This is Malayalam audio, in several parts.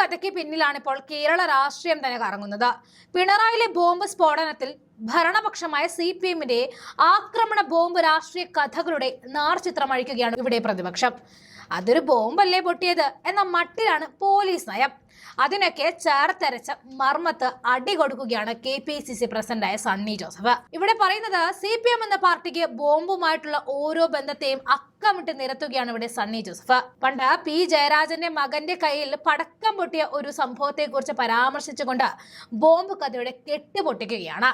കഥയ്ക്ക് പിന്നിലാണ് ഇപ്പോൾ കേരള രാഷ്ട്രീയം തന്നെ കറങ്ങുന്നത്. പിണറായിലെ ബോംബ് സ്ഫോടനത്തിൽ ഭരണപക്ഷമായ സി പി എമ്മിന്റെ ആക്രമണ ബോംബ് രാഷ്ട്രീയ കഥകളുടെ നാർചിത്രം അഴിക്കുകയാണ് ഇവിടെ പ്രതിപക്ഷം. അതൊരു ബോംബല്ലേ പൊട്ടിയത് എന്ന മട്ടിലാണ് പോലീസ് നയം. അതിനൊക്കെ ചേർത്തരച്ച് മർമ്മത്ത് അടി കൊടുക്കുകയാണ് കെ പി സി സി പ്രസിഡന്റായ സണ്ണി ജോസഫ്. ഇവിടെ പറയുന്നത് സി പി എം എന്ന പാർട്ടിക്ക് ബോംബുമായിട്ടുള്ള ഓരോ ബന്ധത്തെയും അക്കമിട്ട് നിരത്തുകയാണ് ഇവിടെ സണ്ണി ജോസഫ്. പണ്ട് പി ജയരാജന്റെ മകന്റെ കയ്യിൽ പടക്കം പൊട്ടിയ ഒരു സംഭവത്തെ കുറിച്ച് പരാമർശിച്ചുകൊണ്ട് ബോംബ് കഥയുടെ കെട്ട് പൊട്ടിക്കുകയാണ്.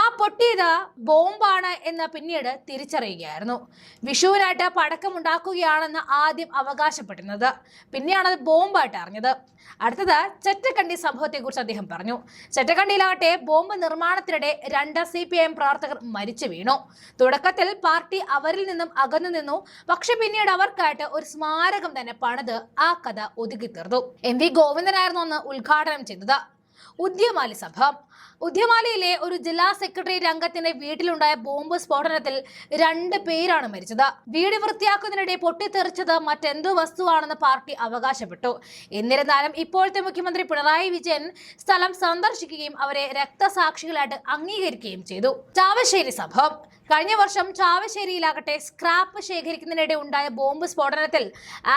ആ പൊട്ടിയത് ബോംബാണ് എന്ന് പിന്നീട് തിരിച്ചറിയുകയായിരുന്നു. വിഷുവിനായിട്ട് പടക്കം ഉണ്ടാക്കുകയാണെന്ന് ആദ്യം അവകാശപ്പെട്ടിരുന്നത് പിന്നെയാണ് അത് ബോംബായിട്ട് അറിഞ്ഞത് അടുത്തത് ചെറ്റക്കണ്ടി സംഭവത്തെക്കുറിച്ച് അദ്ദേഹം പറഞ്ഞു. ചെറ്റക്കണ്ടിയിലാകട്ടെ ബോംബ് നിർമ്മാണത്തിനിടെ രണ്ട് സി പി എം പ്രവർത്തകർ മരിച്ചു വീണു. തുടക്കത്തിൽ പാർട്ടി അവരിൽ നിന്നും അകന്നു നിന്നു. പക്ഷെ പിന്നീട് അവർക്കായിട്ട് ഒരു സ്മാരകം തന്നെ പണിത് ആ കഥ ഒതുക്കി തീർന്നു എം വി ഗോവിന്ദനായിരുന്നു അന്ന് ഉദ്ഘാടനം ചെയ്തത്. ഉദ്യമാലി സംഭവം ഉദ്യമാലിയിലെ ഒരു ജില്ലാ സെക്രട്ടേറിയറ്റ് അംഗത്തിന്റെ വീട്ടിലുണ്ടായ ബോംബ് സ്ഫോടനത്തിൽ രണ്ട് പേരാണ് മരിച്ചത്. വീട് വൃത്തിയാക്കുന്നതിനിടെ പൊട്ടിത്തെറിച്ചത് മറ്റെന്തോ വസ്തുവാണെന്ന് പാർട്ടി അവകാശപ്പെട്ടു. എന്നിരുന്നാലും ഇപ്പോഴത്തെ മുഖ്യമന്ത്രി പിണറായി വിജയൻ സ്ഥലം സന്ദർശിക്കുകയും അവരെ രക്തസാക്ഷികളായിട്ട് അംഗീകരിക്കുകയും ചെയ്തു. ചാവശ്ശേരി സംഭവം. കഴിഞ്ഞ വർഷം ചാവശ്ശേരിയിലാകട്ടെ സ്ക്രാപ്പ് ശേഖരിക്കുന്നതിനിടെ ഉണ്ടായ ബോംബ് സ്ഫോടനത്തിൽ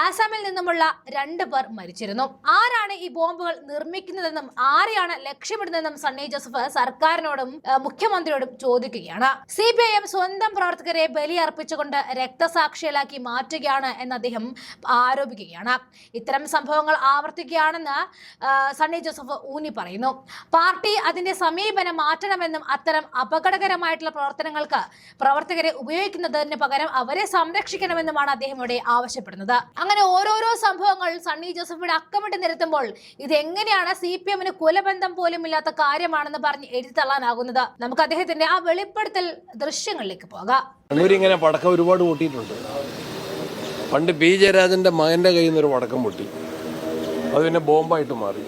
ആസാമിൽ നിന്നുമുള്ള രണ്ട് പേർ മരിച്ചിരുന്നു. ആരാണ് ഈ ബോംബുകൾ നിർമ്മിക്കുന്നതെന്നും ആരെയാണ് ലക്ഷ്യമിടുന്നതെന്നും സണ്ണി ജോസഫ് സർക്കാരിനോടും മുഖ്യമന്ത്രിയോടും ചോദിക്കുകയാണ്. സി പി ഐ എം സ്വന്തം പ്രവർത്തകരെ ബലിയർപ്പിച്ചുകൊണ്ട് രക്തസാക്ഷികളാക്കി മാറ്റുകയാണ് എന്ന് അദ്ദേഹം ആരോപിക്കുകയാണ്. ഇത്തരം സംഭവങ്ങൾ ആവർത്തിക്കുകയാണെന്ന് സണ്ണി ജോസഫ് ഊന്നി പറയുന്നു. പാർട്ടി അതിന്റെ സമീപനം മാറ്റണമെന്നും അത്തരം അപകടകരമായിട്ടുള്ള പ്രവർത്തനങ്ങൾക്ക് പ്രവർത്തകരെ ഉപയോഗിക്കുന്നതിന് പകരം അവരെ സംരക്ഷിക്കണമെന്നുമാണ് അദ്ദേഹം ഇവിടെ ആവശ്യപ്പെടുന്നത്. അങ്ങനെ ഓരോരോ സംഭവങ്ങൾ സണ്ണി ജോസഫിന്റെ അക്കമിട്ട് നിരത്തുമ്പോൾ ഇതെങ്ങനെയാണ് സി പി എമ്മിന് കുലബന്ധം പോലും ഇല്ലാത്ത കാര്യമാണെന്ന് പറഞ്ഞ് എഴുതി തള്ളാനാകുന്നത് നമുക്ക് അദ്ദേഹത്തിന്റെ ആ വെളിപ്പെടുത്തൽ ദൃശ്യങ്ങളിലേക്ക് പോകാം. കണ്ണൂരിങ്ങനെ പടക്കം ഒരുപാട് പൊട്ടിയിട്ടുണ്ട്. പണ്ട് പി ജയരാജന്റെ മകന്റെ കയ്യിൽ നിന്നൊരു പടക്കം പൊട്ടി. അത് പിന്നെ ബോംബായിട്ട് മാറി.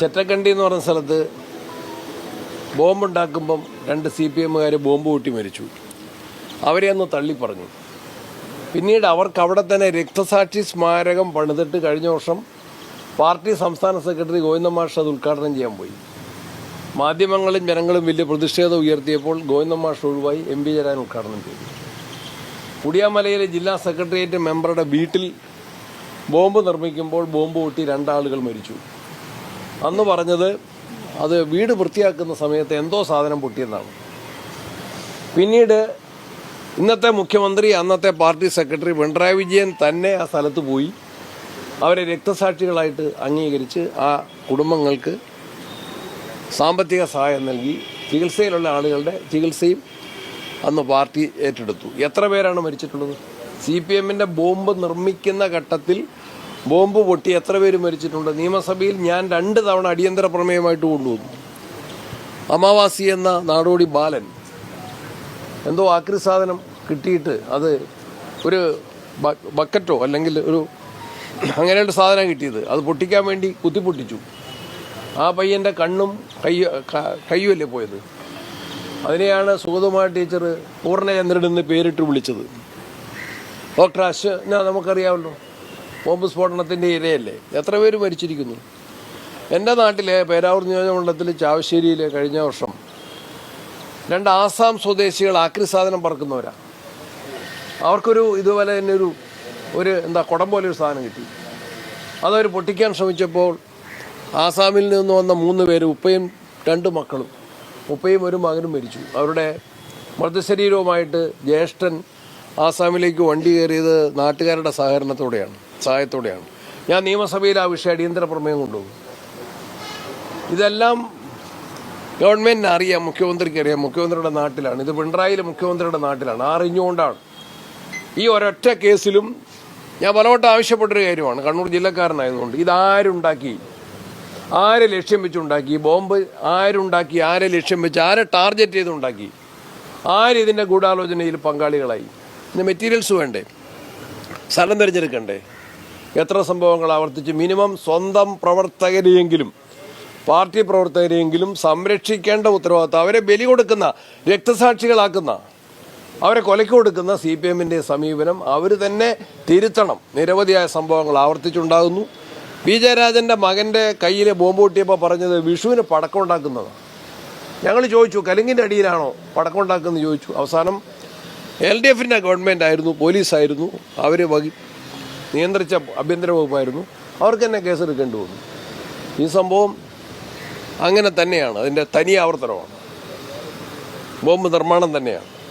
ചെറ്റക്കണ്ടി എന്ന് പറഞ്ഞ സ്ഥലത്ത് ബോംബുണ്ടാക്കുമ്പം രണ്ട് സി പി എമ്മുകാർ ബോംബ് കൂട്ടി മരിച്ചു. അവരെ അന്ന് തള്ളിപ്പറഞ്ഞു. പിന്നീട് അവർക്ക് അവിടെ തന്നെ രക്തസാക്ഷി സ്മാരകം പണിതിട്ട് കഴിഞ്ഞ വർഷം പാർട്ടി സംസ്ഥാന സെക്രട്ടറി ഗോവിന്ദ മാഷ് അത് ഉദ്ഘാടനം ചെയ്യാൻ പോയി. മാധ്യമങ്ങളും ജനങ്ങളും വലിയ പ്രതിഷേധം ഉയർത്തിയപ്പോൾ ഗോവിന്ദൻ മാഷ് ഒഴിവായി എം പി ജയരാജൻ ഉദ്ഘാടനം ചെയ്തു. കുടിയാമലയിലെ ജില്ലാ സെക്രട്ടേറിയറ്റ് മെമ്പറുടെ വീട്ടിൽ ബോംബ് നിർമ്മിക്കുമ്പോൾ ബോംബ് പൊട്ടി രണ്ടാളുകൾ മരിച്ചു. അന്ന് പറഞ്ഞത് അത് വീട് വൃത്തിയാക്കുന്ന സമയത്ത് എന്തോ സാധനം പൊട്ടിയെന്നാണ്. പിന്നീട് ഇന്നത്തെ മുഖ്യമന്ത്രി അന്നത്തെ പാർട്ടി സെക്രട്ടറി പിണറായി വിജയൻ തന്നെ ആ സ്ഥലത്ത് പോയി. അവരെ രക്തസാക്ഷികളായിട്ട് അംഗീകരിച്ച് ആ കുടുംബങ്ങൾക്ക് സാമ്പത്തിക സഹായം നൽകി ചികിത്സയിലുള്ള ആളുകളുടെ ചികിത്സയും അന്ന് പാർട്ടി ഏറ്റെടുത്തു. എത്ര പേരാണ് മരിച്ചിട്ടുള്ളത്? സി പി എമ്മിന്റെ ബോംബ് നിർമ്മിക്കുന്ന ഘട്ടത്തിൽ ബോംബ് പൊട്ടി എത്ര പേര് മരിച്ചിട്ടുണ്ട്? നിയമസഭയിൽ ഞാൻ രണ്ട് തവണ അടിയന്തര പ്രമേയമായിട്ട് കൊണ്ടുവന്നു. അമാവാസി എന്ന നാടോടി ബാലൻ എന്തോ ആക്രി സാധനം കിട്ടിയിട്ട് അത് ഒരു ബക്കറ്റോ അല്ലെങ്കിൽ ഒരു അങ്ങനെയുള്ള സാധനം കിട്ടിയത്. അത് പൊട്ടിക്കാൻ വേണ്ടി കുത്തിപ്പൊട്ടിച്ചു. ആ പയ്യന്റെ കണ്ണും കയ്യ കയ്യുമല്ലേ പോയത്? അതിനെയാണ് സുഗതകുമാർ ടീച്ചർ പൂർണചന്ദ്രൻ എന്ന് പേരിട്ട് വിളിച്ചത്. ഡോക്ടർ അശ്വന നമുക്കറിയാമല്ലോ? ബോംബ് സ്ഫോടനത്തിന്റെ ഇരയല്ലേ? എത്ര പേര് മരിച്ചിരിക്കുന്നു? എന്റെ നാട്ടിലെ പേരാവൂർ നിയോജകമണ്ഡലത്തിൽ ചാവശ്ശേരിയിൽ കഴിഞ്ഞ വർഷം രണ്ട് ആസാം സ്വദേശികൾ ആക്രി സാധനം പറക്കുന്നവരാണ് അവർക്കൊരു ഇതുപോലെ തന്നെ ഒരു ഒരു എന്താ കുടം പോലെ ഒരു സാധനം കിട്ടി. അതവർ പൊട്ടിക്കാൻ ശ്രമിച്ചപ്പോൾ ആസാമിൽ നിന്ന് വന്ന മൂന്ന് പേര് ഉപ്പയും രണ്ട് മക്കളും. ഉപ്പയും ഒരു മകനും മരിച്ചു. അവരുടെ മൃതശരീരവുമായിട്ട് ജ്യേഷ്ഠൻ ആസാമിലേക്ക് വണ്ടി കയറിയത് നാട്ടുകാരുടെ സഹകരണത്തോടെയാണ് സഹായത്തോടെയാണ്. ഞാൻ നിയമസഭയിൽ ആ വിഷയം അടിയന്തര പ്രമേയം കൊണ്ടുപോകും. ഇതെല്ലാം ഗവൺമെന്റിന് അറിയാം മുഖ്യമന്ത്രിക്ക് അറിയാം. മുഖ്യമന്ത്രിയുടെ നാട്ടിലാണ്. ഇത് പിണറായിയിലെ മുഖ്യമന്ത്രിയുടെ നാട്ടിലാണ്. അറിഞ്ഞുകൊണ്ടാണ്. ഈ ഒരൊറ്റ കേസിലും ഞാൻ പലവട്ടം ആവശ്യപ്പെട്ടൊരു കാര്യമാണ്. കണ്ണൂർ ജില്ലക്കാരനായതുകൊണ്ട്. ഇതാരുണ്ടാക്കി? ആരെ ലക്ഷ്യം വെച്ചുണ്ടാക്കി? ബോംബ് ആരുണ്ടാക്കി? ആരെ ലക്ഷ്യം വെച്ച് ആരെ ടാർഗറ്റ് ചെയ്തുണ്ടാക്കി? ആര് ഇതിന്റെ ഗൂഢാലോചനയിൽ പങ്കാളികളായി? ഇതിന് മെറ്റീരിയൽസ് വേണ്ടേ? സ്ഥലം തിരഞ്ഞെടുക്കണ്ടേ? എത്ര സംഭവങ്ങൾ ആവർത്തിച്ച് മിനിമം സ്വന്തം പ്രവർത്തകരെയെങ്കിലും പാർട്ടി പ്രവർത്തകരെയെങ്കിലും സംരക്ഷിക്കേണ്ട ഉത്തരവാദിത്വം അവരെ ബലി കൊടുക്കുന്ന രക്തസാക്ഷികളാക്കുന്ന അവരെ കൊലയ്ക്ക് കൊടുക്കുന്ന സി പി എമ്മിന്റെ സമീപനം അവർ തന്നെ തിരുത്തണം. നിരവധിയായ സംഭവങ്ങൾ ആവർത്തിച്ചുണ്ടാകുന്നു. പി ജയരാജന്റെ മകന്റെ കയ്യിൽ ബോംബ് പൊട്ടിയപ്പോൾ പറഞ്ഞത് വിഷുവിന് പടക്കം ഉണ്ടാക്കുന്നതാണ് ഞങ്ങൾ ചോദിച്ചു കലുങ്കിന്റെ അടിയിലാണോ പടക്കം ഉണ്ടാക്കുന്നത് ചോദിച്ചു. അവസാനം എൽ ഡി എഫിന്റെ ഗവൺമെന്റ് ആയിരുന്നു പോലീസായിരുന്നു അവർ വകി നിയന്ത്രിച്ച ആഭ്യന്തര വകുപ്പായിരുന്നു. അവർക്ക് തന്നെ കേസെടുക്കേണ്ടി വന്നു. ഈ സംഭവം അങ്ങനെ തന്നെയാണ്. അതിന്റെ തനി ആവർത്തനമാണ്. ബോംബ് നിർമ്മാണം തന്നെയാണ്.